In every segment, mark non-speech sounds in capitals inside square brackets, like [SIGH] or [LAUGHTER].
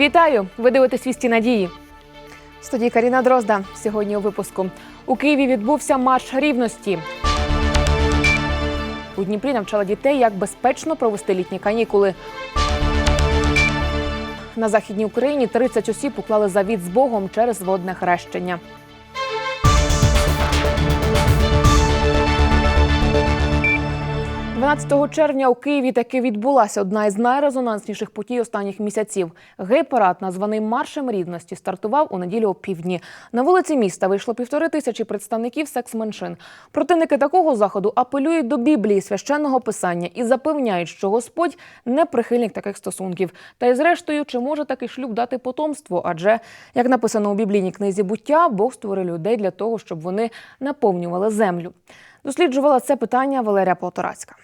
Вітаю! Ви дивитесь «Вісті надії. В студії Каріна Дрозда. Сьогодні у випуску у Києві відбувся марш рівності. У Дніпрі навчала дітей, як безпечно провести літні канікули. На західній Україні 30 осіб уклали завіт з Богом через водне хрещення. – 12 червня у Києві таки відбулася одна із найрезонансніших подій останніх місяців. Гей-парад, названий маршем рівності, стартував у неділю о півдні. На вулиці міста вийшло півтори тисячі представників секс-меншин. Противники такого заходу апелюють до Біблії священного писання і запевняють, що Господь не прихильник таких стосунків. Та й зрештою, чи може такий шлюб дати потомство? Адже, як написано у біблійній книзі буття, Бог створив людей для того, щоб вони наповнювали землю. Досліджувала це питання Валерія Полторацька.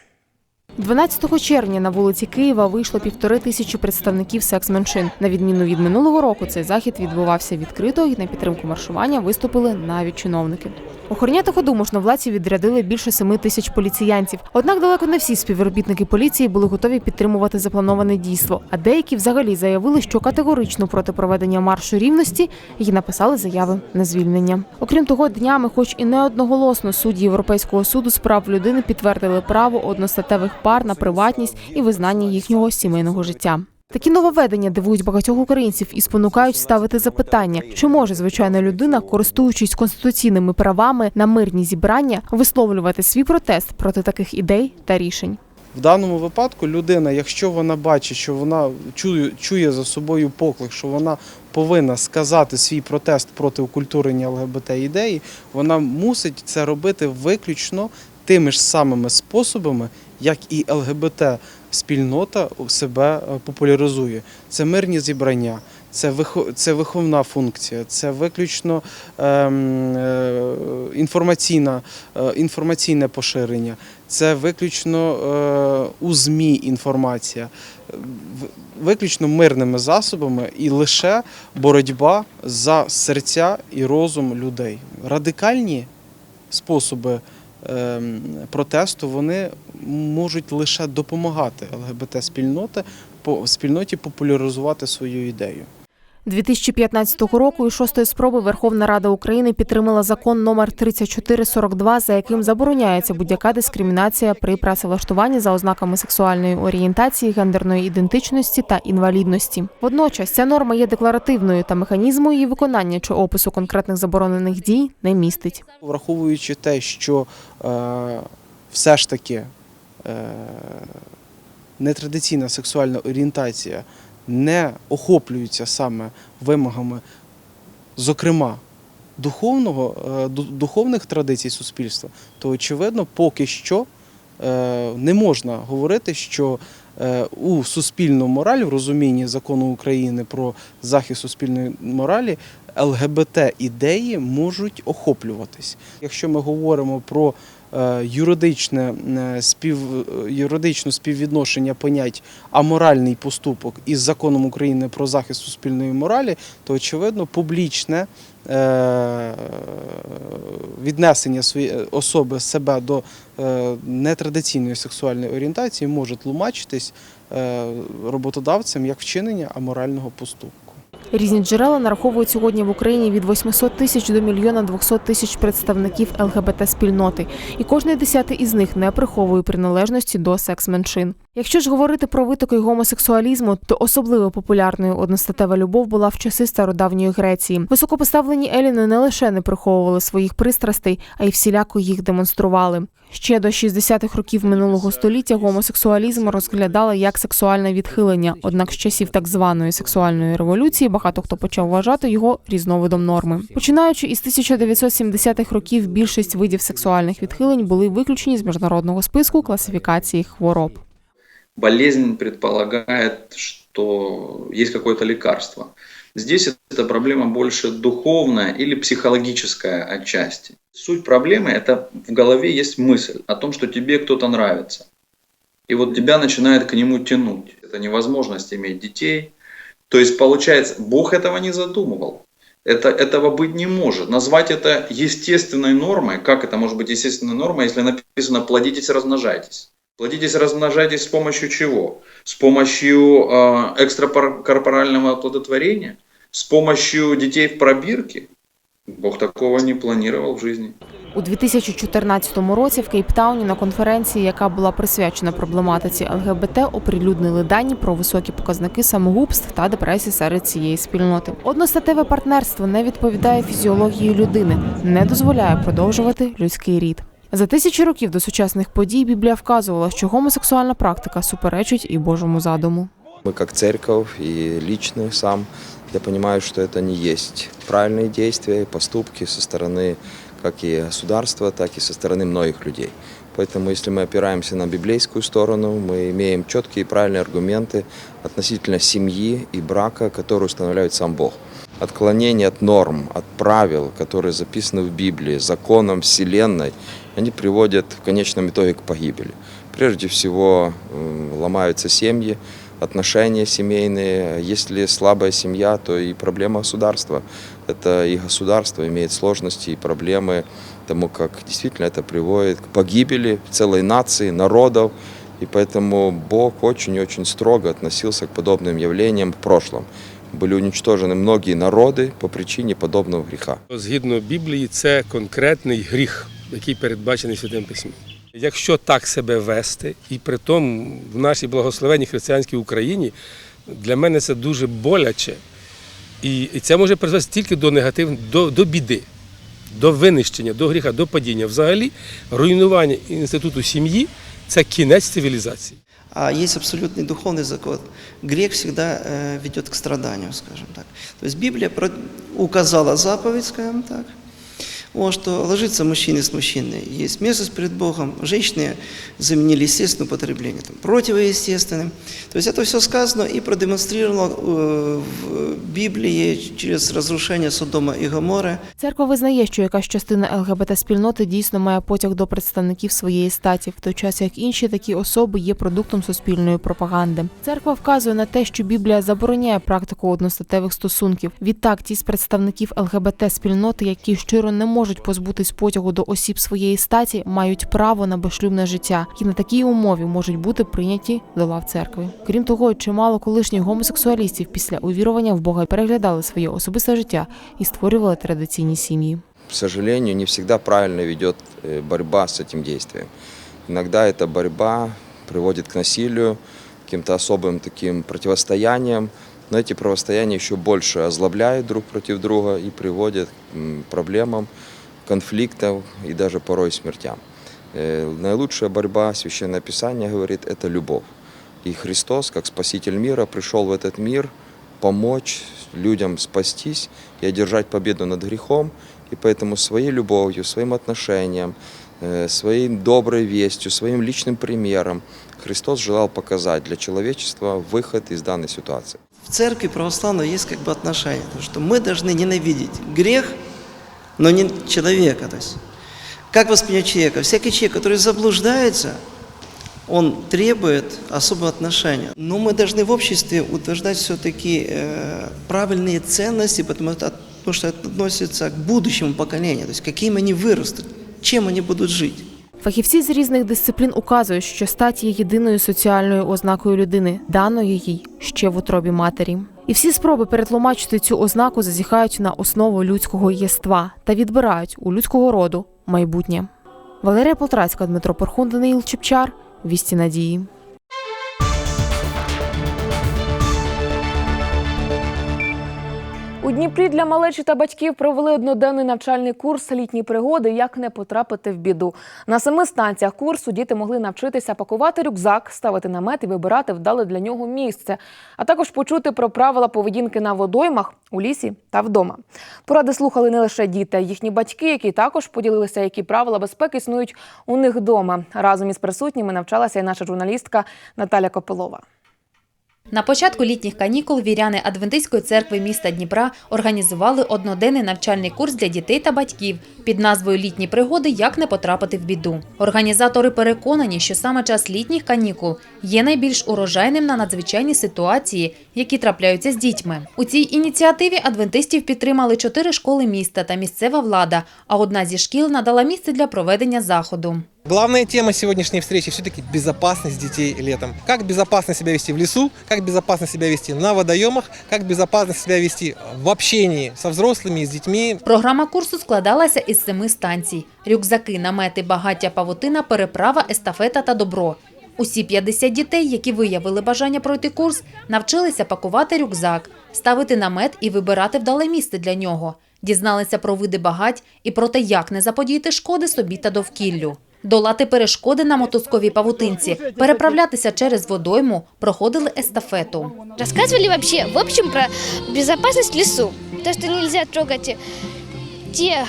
12 червня на вулиці Києва вийшло півтори тисячі представників секс-меншин. На відміну від минулого року, цей захід відбувався відкрито і на підтримку маршування виступили навіть чиновники. Охороняти ходу можновладці відрядили більше семи тисяч поліціянців. Однак далеко не всі співробітники поліції були готові підтримувати заплановане дійство. А деякі взагалі заявили, що категорично проти проведення маршу рівності і написали заяви на звільнення. Окрім того, днями, хоч і не одноголосно, судді Європейського суду з прав людини підтвердили право одностатевих пар на приватність і визнання їхнього сімейного життя. Такі нововведення дивують багатьох українців і спонукають ставити запитання, чи може звичайна людина, користуючись конституційними правами на мирні зібрання, висловлювати свій протест проти таких ідей та рішень. В даному випадку людина, якщо вона бачить, що вона чує, чує за собою поклик, що вона повинна сказати свій протест проти окультурення ЛГБТ ідеї, вона мусить це робити виключно тими ж самими способами, як і ЛГБТ спільнота себе е, популяризує. Це мирні зібрання. Це виховна функція, це виключно ем, е, е, інформаційне поширення, це виключно у ЗМІ інформація, виключно мирними засобами і лише боротьба за серця і розум людей. Радикальні способи ем, протесту вони можуть лише допомагати ЛГБТ спільноти по спільноті популяризувати свою ідею. 2015 року і шостої спроби Верховна Рада України підтримала закон номер 3442, за яким забороняється будь-яка дискримінація при працевлаштуванні за ознаками сексуальної орієнтації, гендерної ідентичності та інвалідності. Водночас ця норма є декларативною та механізму її виконання чи опису конкретних заборонених дій не містить. Враховуючи те, що е, все ж таки нетрадиційна сексуальна орієнтація не охоплюється саме вимогами, зокрема, духовного, е, духовних традицій суспільства, то очевидно, поки що е, не можна говорити, що е, у суспільну мораль в розумінні закону України про захист суспільної моралі ЛГБТ ідеї можуть охоплюватись. Якщо ми говоримо про е, юридичне е, спів, е, юридичне співвідношення понять аморальний поступок із законом України про захист суспільної моралі, то очевидно публічне е, віднесення своєї особи себе до е, нетрадиційної сексуальної орієнтації може тлумачитись е, роботодавцем як вчинення аморального поступку. Різні джерела нараховують сьогодні в Україні від 800 тисяч до мільйона 200 тисяч представників ЛГБТ спільноти, і кожний десятий із них не приховує приналежності до секс-меншин. Якщо ж говорити про витоки гомосексуалізму, то особливо популярною одностатева любов була в часи стародавньої Греції. Високопоставлені еліни не лише не приховували своїх пристрастей, а й всіляко їх демонстрували. Ще до 60-х років минулого століття гомосексуалізм розглядали як сексуальне відхилення. Однак з часів так званої сексуальної революції багато хто почав вважати його різновидом норми. Починаючи із 1970-х років, більшість видів сексуальних відхилень були виключені з міжнародного списку класифікації хвороб. Болезнь предполагает, что есть какое-то лекарство. Здесь эта проблема больше духовная или психологическая отчасти. Суть проблемы – это в голове есть мысль о том, что тебе кто-то нравится. И вот тебя начинает к нему тянуть. Это невозможность иметь детей. То есть, получается, Бог этого не задумывал. Это, этого быть не может. Назвать это естественной нормой, как это может быть естественной нормой, если написано «плодитесь, размножайтесь». Плодитесь, размножайтесь с помощью чего? С помощью э, экстракорпорального оплодотворения? С помощью детей в пробирке? Бог такого не планировал в жизни. У 2014 році в Кейптауні на конференції, яка була присвячена проблематиці ЛГБТ, оприлюднили дані про високі показники самогубств та депресії серед цієї спільноти. Одностатеве партнерство не відповідає фізіології людини, не дозволяє продовжувати людський рід. За тисячі років до сучасних подій Біблія вказувала, що гомосексуальна практика суперечить і Божому задуму. Мы как церковь и лично сам, я понимаю, что это не есть правильные действия, поступки со стороны как и государства, так и со стороны многих людей. Поэтому, если мы опираемся на библейскую сторону, мы имеем четкие и правильные аргументы относительно семьи и брака, которые устанавливает сам Бог. Отклонение от норм, от правил, которые записаны в Библии, законам Вселенной, они приводят в конечном итоге к погибели. Прежде всего м, ломаются семьи, отношения семейные. Если слабая семья, то и проблема государства. Это и государство имеет сложности и проблемы, тому как действительно это приводит к погибели целой нации, народов. И поэтому Бог очень и очень строго относился к подобным явлениям в прошлом. Были уничтожены многие народы по причине подобного греха. Згідно Біблії, це конкретний гріх, який передбачений Святим Письмом. Якщо так себе вести, і при тому в нашій благословенній християнській Україні, для мене це дуже боляче. І, і це може призвести тільки до негатив, до, до біди, до винищення, до гріха, до падіння. Взагалі, руйнування інституту сім'ї це кінець цивілізації. А есть абсолютный духовный закон. Грех всегда э, ведет к страданию, скажем так. То есть Библия про- указала заповедь, скажем так, вот, что ложиться мужчины с мужчиной есть мерзость перед Богом. Женщины заменили естественное употребление там, противоестественным. То есть это все сказано и продемонстрировано э, в Библии через разрушение Содома и Гоморры. Церква визнає, що якась частина ЛГБТ-спільноти дійсно має потяг до представників своєї статі, в той час як інші такі особи є продуктом суспільної пропаганди. Церква вказує на те, що Біблія забороняє практику одностатевих стосунків. Відтак, ті з представників ЛГБТ-спільноти, які щиро не можуть позбутись потягу до осіб своєї статі, мають право на безшлюбне життя, і на такій умові можуть бути прийняті до лав церкви. Крім того, чимало колишніх гомосексуалістів після увірування в Бога переглядали своє особисте життя і створювали традиційні сім'ї. к сожалению, не всегда правильно ведет э, борьба с этим действием. Иногда эта борьба приводит к насилию, к каким-то особым таким противостояниям, но эти противостояния еще больше озлобляют друг против друга и приводят к м, проблемам, конфликтам и даже порой смертям. Э, Наилучшая борьба, Священное Писание говорит, это любовь. И Христос, как Спаситель мира, пришел в этот мир помочь людям спастись и одержать победу над грехом. И поэтому своей любовью, своим отношением, э, своей доброй вестью, своим личным примером Христос желал показать для человечества выход из данной ситуации. В церкви православной есть как бы отношение, то, что мы должны ненавидеть грех, но не человека. То есть, как воспринять человека? Всякий человек, который заблуждается, он требует особого отношения. Но мы должны в обществе утверждать все-таки э, правильные ценности, потому что, потому что это относится к будущему поколению, то есть каким они вырастут, чем они будут жить. Фахівці з різних дисциплін указують, що стать є єдиною соціальною ознакою людини, даної їй ще в утробі матері. І всі спроби перетлумачити цю ознаку зазіхають на основу людського єства та відбирають у людського роду майбутнє. Валерія Полтрацька, Дмитро Порхун, Даниїл Чепчар. Вісті надії. У Дніпрі для малечі та батьків провели одноденний навчальний курс літні пригоди, як не потрапити в біду. На семи станціях курсу діти могли навчитися пакувати рюкзак, ставити намет і вибирати вдале для нього місце, а також почути про правила поведінки на водоймах, у лісі та вдома. Поради слухали не лише діти, а їхні батьки, які також поділилися, які правила безпеки існують у них вдома. Разом із присутніми навчалася і наша журналістка Наталя Копилова. На початку літніх канікул віряни Адвентистської церкви міста Дніпра організували одноденний навчальний курс для дітей та батьків під назвою Літні пригоди як не потрапити в біду. Організатори переконані, що саме час літніх канікул є найбільш урожайним на надзвичайні ситуації, які трапляються з дітьми. У цій ініціативі адвентистів підтримали чотири школи міста та місцева влада. А одна зі шкіл надала місце для проведення заходу. Главная тема сегодняшней встречи все-таки безопасность детей летом. Как безопасно себя вести в лесу, как безопасно себя вести на водоемах, как безопасно себя вести в общении со взрослыми, с детьми. Програма курсу складалася із семи станцій: рюкзаки, намети, багаття, павутина, переправа, естафета та добро. Усі 50 дітей, які виявили бажання пройти курс, навчилися пакувати рюкзак, ставити намет і вибирати вдале місце для нього. Дізналися про види багать і про те, як не заподіяти шкоди собі та довкіллю Долати перешкоди на мотузковій павутинці, переправлятися через водойму, проходили естафету. Рассказывали вообще, в общем, про безопасность в лесу. То, что нельзя трогать э, те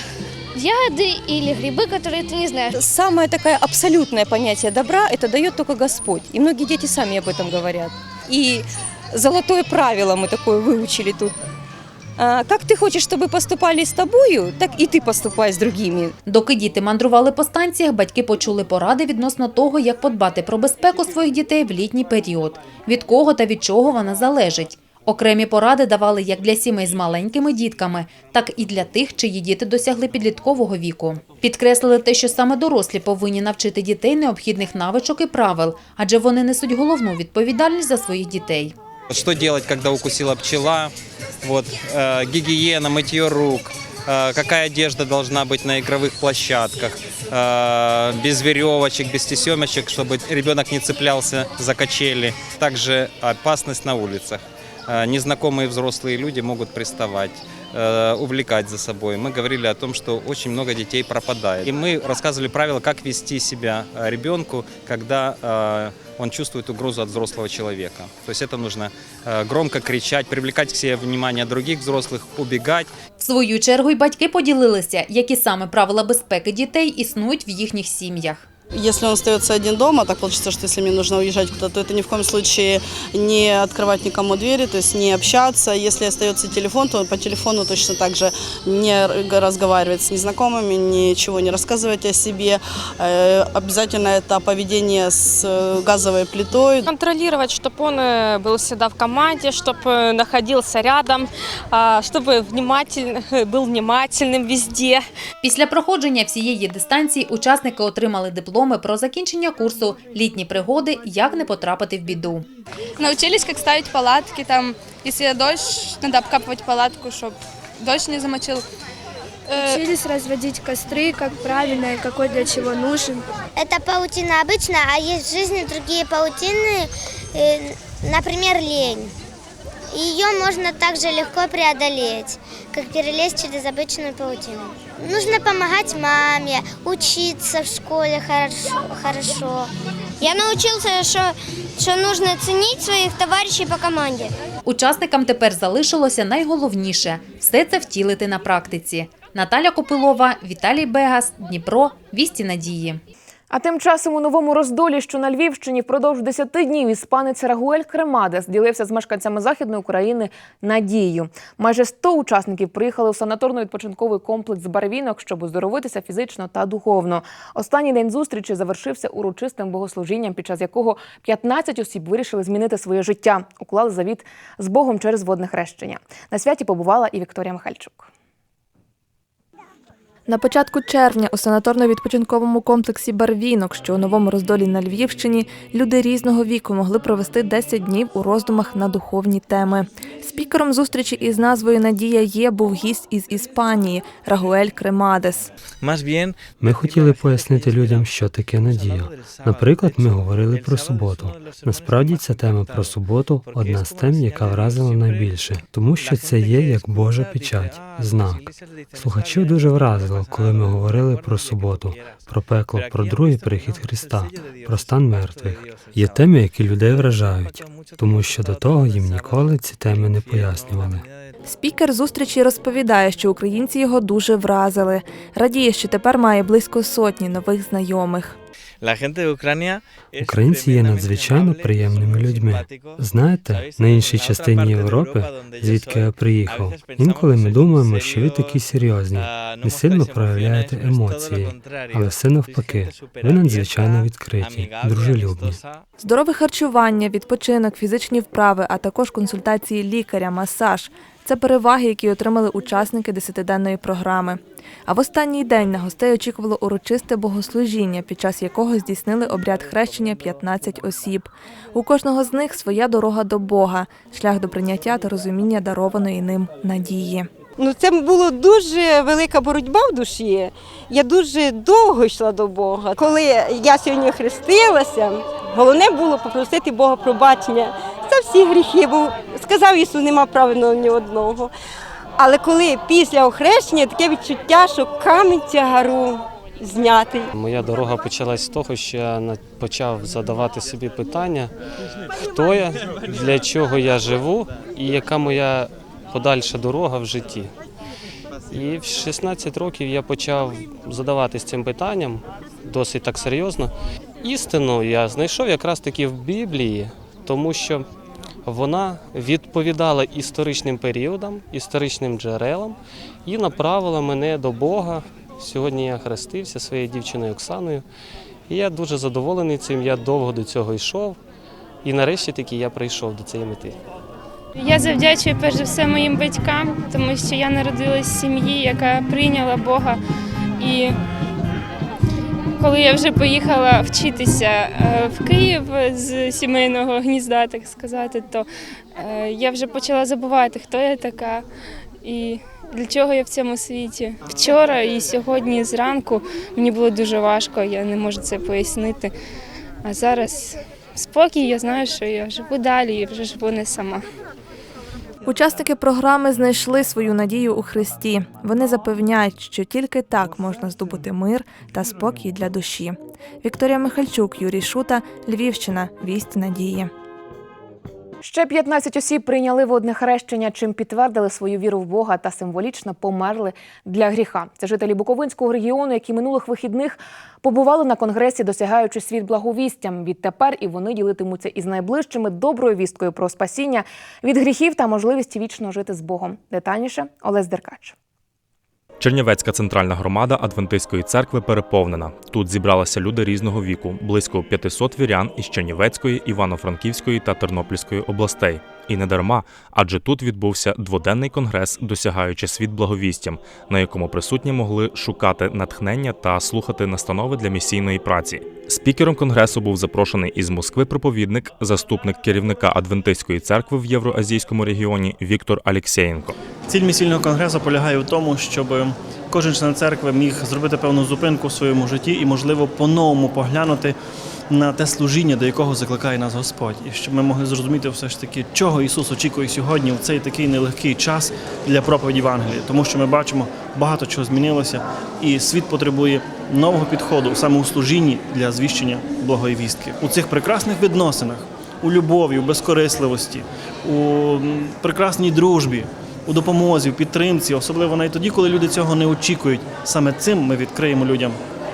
ягоды или грибы, которые ты не знаешь. Самое такое абсолютное понятие добра это дает только Господь. И многие дети сами об этом говорят. И золотое правило мы такое выучили тут. А, Как ты хочешь, чтобы поступали с тобою, так и ты поступай с другими. Доки діти мандрували по станціях, батьки почули поради відносно того, як подбати про безпеку своїх дітей в літній період, від кого та від чого вона залежить. Окремі поради давали як для сімей з маленькими дітками, так і для тих, чиї діти досягли підліткового віку. Підкреслили те, що саме дорослі повинні навчити дітей необхідних навичок і правил, адже вони несуть головну відповідальність за своїх дітей. Что делать, когда укусила пчела? Вот, э, гигиена, мытье рук. э, какая одежда должна быть на игровых площадках? э, без веревочек, без тесемочек, чтобы ребенок не цеплялся за качели. Также опасность на улицах. Э, незнакомые взрослые люди могут приставать э, увлекать за собой. Мы говорили о том, что очень много детей пропадает. И мы рассказывали правила, как вести себя э, ребенку, когда э, он чувствует угрозу от взрослого человека. То есть это нужно э, громко кричать, привлекать к себе внимание других взрослых, убегать. В свою чергу й батьки поділилися, які саме правила безпеки дітей існують в їхніх сім'ях. Если он остается один дома, так получится, что если мне нужно уезжать куда-то, то это ни в коем случае не открывать никому двери, то есть не общаться. Если остается телефон, то по телефону точно так же не разговаривать с незнакомыми, ничего не рассказывать о себе. Э, Обязательно это поведение с э, газовой плитой. Контролировать, чтобы он э, был всегда в команде, чтобы находился рядом, а, чтобы вниматель, [LAUGHS] был внимательным везде. Після проходження всієї дистанції учасники отримали дипломи про закінчення курсу Літні пригоди, як не потрапити в біду. Научились, как ставить палатки, там, если дождь, надо обкапывать палатку, чтобы дождь не замочил. Учились разводить костры, как правильно и какой для чего нужен. Это паутина обычная, а есть в жизни другие паутины, э, например, лень. Ее можно также легко преодолеть, как перелезть через обычную паутину. Нужно помогать маме, учиться в школе хорошо. хорошо. Я научился, що, що нужно цінити своїх товаришів по команді. Учасникам тепер залишилося найголовніше все це втілити на практиці. Наталя Копилова, Віталій Бегас, Дніпро, Вісті Надії. А тим часом у новому роздолі, що на Львівщині, впродовж 10 днів іспанець Рагуель Кремадес ділився з мешканцями Західної України надією. Майже 100 учасників приїхали у санаторно-відпочинковий комплекс Барвінок, щоб оздоровитися фізично та духовно. Останній день зустрічі завершився урочистим богослужінням, під час якого 15 осіб вирішили змінити своє життя, уклали завіт з Богом через водне хрещення. На святі побувала і Вікторія Михальчук. На початку червня у санаторно-відпочинковому комплексі Барвінок, що у новому роздолі на Львівщині, люди різного віку могли провести 10 днів у роздумах на духовні теми. Спікером зустрічі із назвою Надія є був гість із Іспанії Рагуель Кремадес. Ми хотіли пояснити людям, що таке надія. Наприклад, ми говорили про суботу. Насправді ця тема про суботу одна з тем, яка вразила найбільше, тому що це є як Божа печать, знак. Слухачів дуже вразило, коли ми говорили про суботу, про пекло, про другий прихід Христа, про стан мертвих. Є теми, які людей вражають, тому що до того їм ніколи ці теми не пояснювали. Спікер зустрічі розповідає, що українці його дуже вразили. Радіє, що тепер має близько сотні нових знайомих. Українці є надзвичайно приємними людьми. Знаєте, на іншій частині Європи, звідки я приїхав, інколи ми думаємо, що ви такі серйозні, не сильно проявляєте емоції, але все навпаки, ви надзвичайно відкриті, дружелюбні. Здорове харчування, відпочинок, фізичні вправи, а також консультації лікаря, масаж. Це переваги, які отримали учасники десятиденної програми. А в останній день на гостей очікувало урочисте богослужіння, під час якого здійснили обряд хрещення 15 осіб. У кожного з них своя дорога до Бога, шлях до прийняття та розуміння дарованої ним надії. Ну, це була дуже велика боротьба в душі. Я дуже довго йшла до Бога. Коли я сьогодні хрестилася, головне було попросити Бога пробачення всі гріхи, бо сказав Ісус, нема правильного ні одного. Але коли після охрещення таке відчуття, що камінь тягару знятий. Моя дорога почалась з того, що я почав задавати собі питання, хто я, для чого я живу і яка моя подальша дорога в житті. І в 16 років я почав задаватись цим питанням досить так серйозно. Істину я знайшов якраз таки в Біблії, тому що вона відповідала історичним періодам, історичним джерелам і направила мене до Бога. Сьогодні я хрестився своєю дівчиною Оксаною. І я дуже задоволений цим. Я довго до цього йшов. І нарешті таки я прийшов до цієї мети. Я завдячую перш за все моїм батькам, тому що я народилась в сім'ї, яка прийняла Бога. І коли я вже поїхала вчитися е, в Київ з сімейного гнізда, так сказати, то е, я вже почала забувати, хто я така і для чого я в цьому світі. Вчора і сьогодні зранку мені було дуже важко, я не можу це пояснити. А зараз спокій, я знаю, що я живу далі і вже живу не сама. Учасники програми знайшли свою надію у Христі. Вони запевняють, що тільки так можна здобути мир та спокій для душі. Вікторія Михальчук, Юрій Шута, Львівщина. Вість надії. Ще 15 осіб прийняли водне хрещення, чим підтвердили свою віру в Бога та символічно померли для гріха. Це жителі Буковинського регіону, які минулих вихідних побували на конгресі, досягаючи світ благовістям. Відтепер і вони ділитимуться із найближчими доброю вісткою про спасіння від гріхів та можливість вічно жити з Богом. Детальніше Олесь Деркач. Чернівецька центральна громада Адвентистської церкви переповнена. Тут зібралися люди різного віку, близько 500 вірян із Чернівецької, Івано-Франківської та Тернопільської областей. І не дарма, адже тут відбувся дводенний конгрес, досягаючи світ благовістям, на якому присутні могли шукати натхнення та слухати настанови для місійної праці. Спікером конгресу був запрошений із Москви проповідник, заступник керівника Адвентистської церкви в Євроазійському регіоні Віктор Алєксєєнко. Ціль місільного конгресу полягає в тому, щоб кожен член церкви міг зробити певну зупинку в своєму житті і, можливо, по-новому поглянути на те служіння, до якого закликає нас Господь, і щоб ми могли зрозуміти все ж таки, чого Ісус очікує сьогодні в цей такий нелегкий час для проповіді Євангелія, тому що ми бачимо, багато чого змінилося, і світ потребує нового підходу саме у служінні для звіщення благої вістки. У цих прекрасних відносинах, у любові, у безкорисливості, у прекрасній дружбі. У допомозі, в підтримці, особливо навіть тоді, коли люди цього не очікують. Саме цим ми відкриємо людям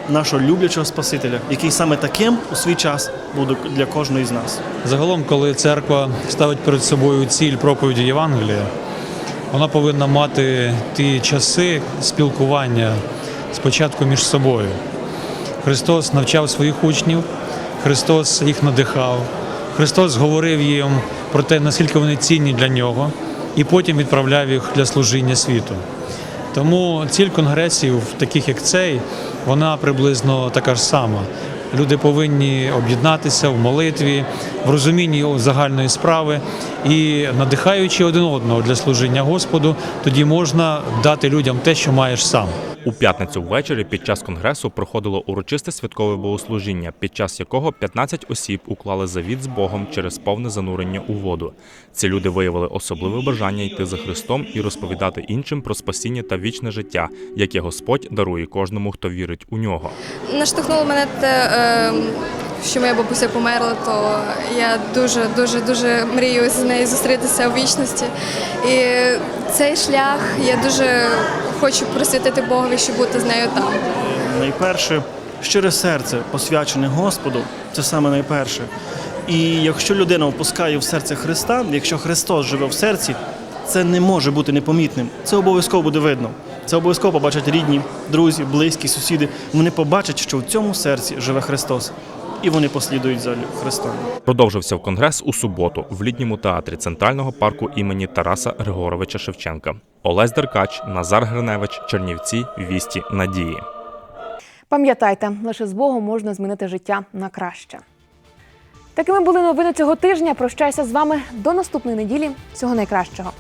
нашого люблячого Спасителя, який саме таким у свій час буде для кожної з нас. Загалом, коли церква ставить перед собою ціль проповіді Євангелія, вона повинна мати ті часи спілкування спочатку між собою. Христос навчав своїх учнів, Христос їх надихав, Христос говорив їм про те, наскільки вони цінні для нього, і потім відправляв їх для служіння світу. Тому ціль конгресів, таких як цей, вона приблизно така ж сама. Люди повинні об'єднатися в молитві, в розумінні загальної справи і надихаючи один одного для служіння Господу, тоді можна дати людям те, що маєш сам. У п'ятницю ввечері під час конгресу проходило урочисте святкове богослужіння, під час якого 15 осіб уклали завіт з Богом через повне занурення у воду. Ці люди виявили особливе бажання йти за Христом і розповідати іншим про спасіння та вічне життя, яке Господь дарує кожному, хто вірить у нього. Наштовхнуло мене те, е, що моя бабуся померла, то я дуже, дуже, дуже мрію з нею зустрітися у вічності. І цей шлях я дуже хочу присвятити Богові, щоб бути з нею там. Найперше, щире серце, посвячене Господу, це саме найперше. І якщо людина впускає в серце Христа, якщо Христос живе в серці, це не може бути непомітним. Це обов'язково буде видно. Це обов'язково побачать рідні, друзі, близькі, сусіди. Вони побачать, що в цьому серці живе Христос. і вони послідують за Христом. Продовжився в конгрес у суботу в літньому театрі Центрального парку імені Тараса Григоровича Шевченка. Олесь Деркач, Назар Гриневич, Чернівці, Вісті, Надії. Пам'ятайте, лише з Богом можна змінити життя на краще. Такими були новини цього тижня. Прощаюся з вами до наступної неділі. Всього найкращого.